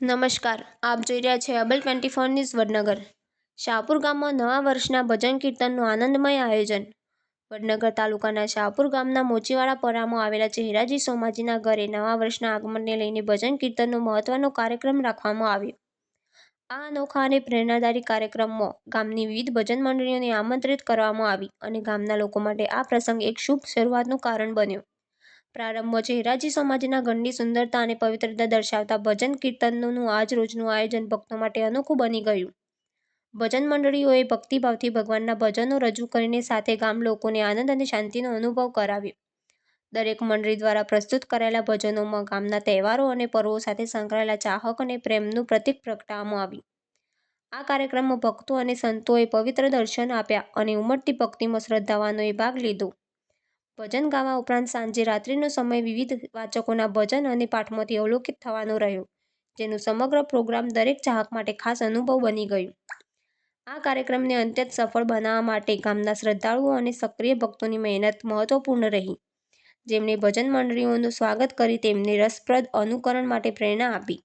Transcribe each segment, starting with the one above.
નમસ્કાર. આપ જોઈ રહ્યા છે અબલ twenty four news Vadnagar. Shahpur ગામમાં નવા વર્ષના ભજન કીર્તનનું આનંદમય આયોજન. વડનગર તાલુકાના શાહપુર ગામના મોચીવાડા પરામાં આવેલા ચહેરાજી સોમાજીના ઘરે નવા વર્ષના આગમનને લઈને ભજન કીર્તનનો મહત્વનો કાર્યક્રમ રાખવામાં આવ્યો. આ અનોખા અને પ્રેરણાદાયી કાર્યક્રમમાં ગામની વિવિધ ભજન મંડળીઓને આમંત્રિત કરવામાં આવી અને ગામના લોકો માટે આ પ્રસંગ એક શુભ શરૂઆતનું કારણ બન્યો. પ્રારંભમાં હિરાજી સમાજના ઘણી સુંદરતા અને પવિત્રતા દર્શાવતા ભજન કીર્તનનું આજ રોજનું આયોજન ભક્તો માટે અનોખું બની ગયું. ભજન મંડળીઓએ ભક્તિભાવથી ભગવાનના ભજનો રજૂ કરીને સાથે ગામ લોકોને આનંદ અને શાંતિનો અનુભવ કરાવ્યો. દરેક મંડળી દ્વારા પ્રસ્તુત કરાયેલા ભજનોમાં ગામના તહેવારો અને પર્વો સાથે સંકળાયેલા ચાહક અને પ્રેમનું પ્રતીક પ્રગટાવવામાં આવ્યું. આ કાર્યક્રમમાં ભક્તો અને સંતોએ પવિત્ર દર્શન આપ્યા અને ઉમટતી ભક્તિમાં શ્રદ્ધાવાનોએ ભાગ લીધો. ભજન ગાવા ઉપરાંત સાંજે રાત્રિનો સમય વિવિધ વાચકોના ભજન અને પાઠમાંથી અવલોકિત થવાનો રહ્યો, જેનું સમગ્ર પ્રોગ્રામ દરેક ચાહક માટે ખાસ અનુભવ બની ગયું. આ કાર્યક્રમને અત્યંત સફળ બનાવવા માટે ગામના શ્રદ્ધાળુઓ અને સક્રિય ભક્તોની મહેનત મહત્વપૂર્ણ રહી. જેમણે ભજન મંડળીઓનું સ્વાગત કરી, તેમને રસપ્રદ અનુકરણ માટે પ્રેરણા આપી.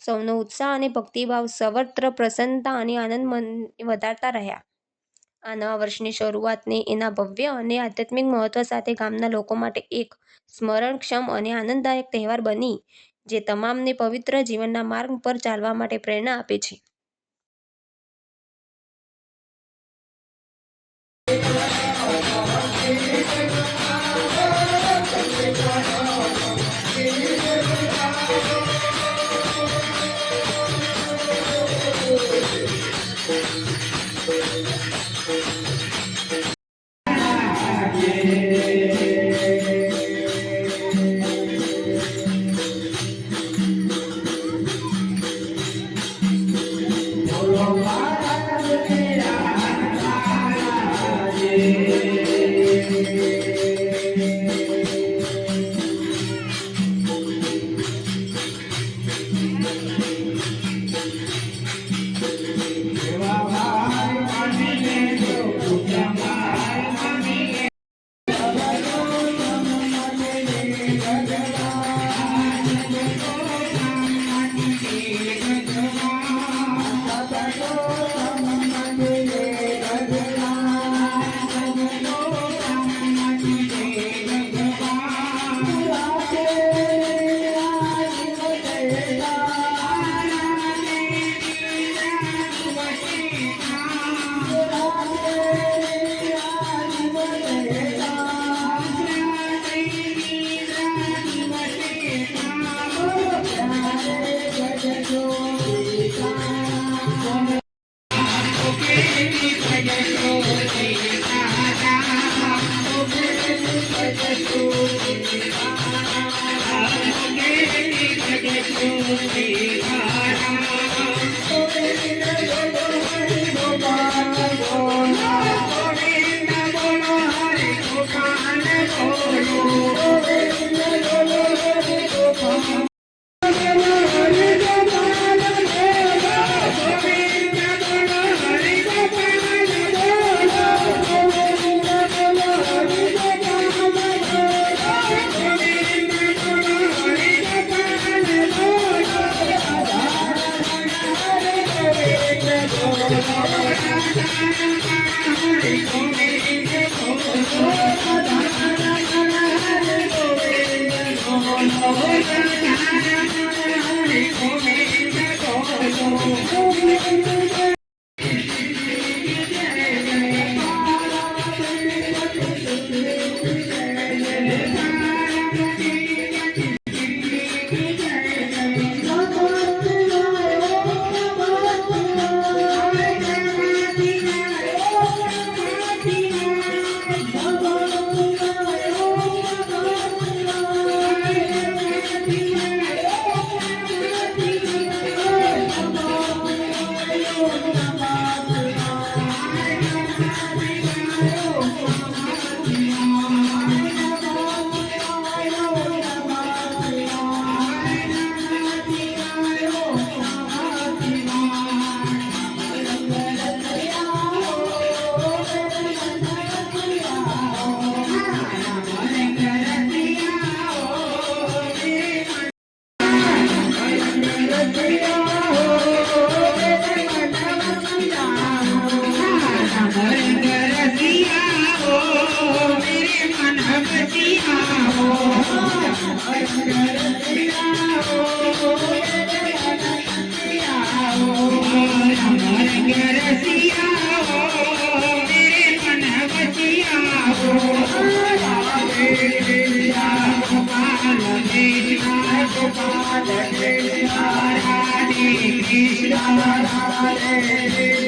સૌનો ઉત્સાહ અને ભક્તિભાવ સર્વત્ર પ્રસન્નતા અને આનંદ વધારતા રહ્યા. આ નવા વર્ષની શરૂઆતને એના ભવ્ય અને આધ્યાત્મિક મહત્વ સાથે ગામના લોકો માટે એક સ્મરણક્ષમ અને આનંદદાયક તહેવાર બની, જે તમામને પવિત્ર જીવનના માર્ગ પર ચાલવા માટે પ્રેરણા આપે છે Thank you. I'm Oh, Oh, Hare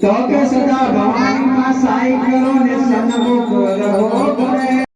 તો કે સદા ભવાની માં સાઈ કરો ને સન્મુખ રહો